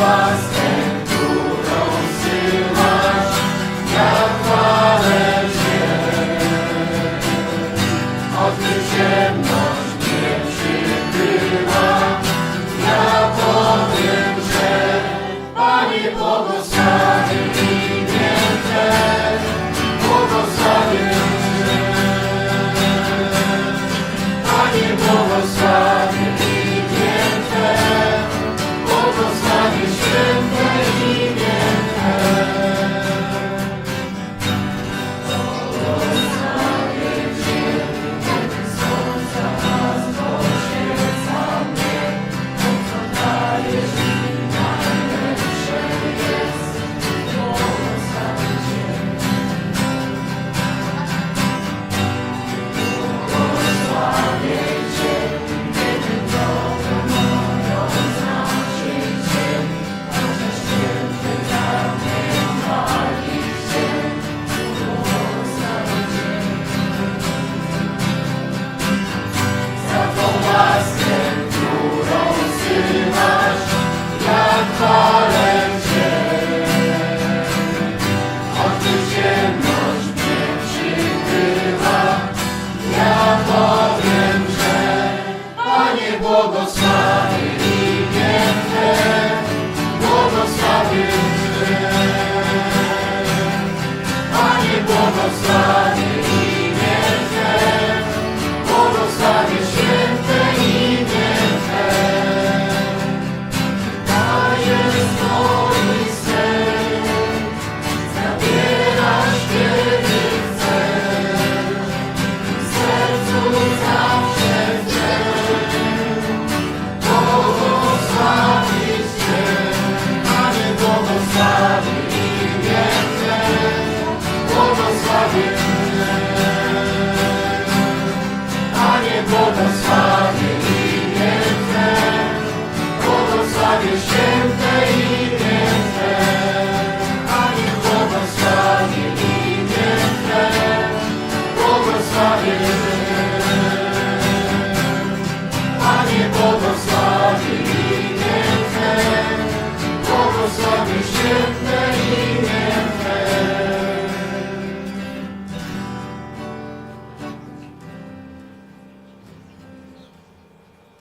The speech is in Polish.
us. Błogosławię imię Twe, błogosławię Cię. Panie błogosławię imię Twe, błogosławię święte imię Twe. Dajesz sen, zabierasz kiedy chcesz, w sercu Bogiem świętej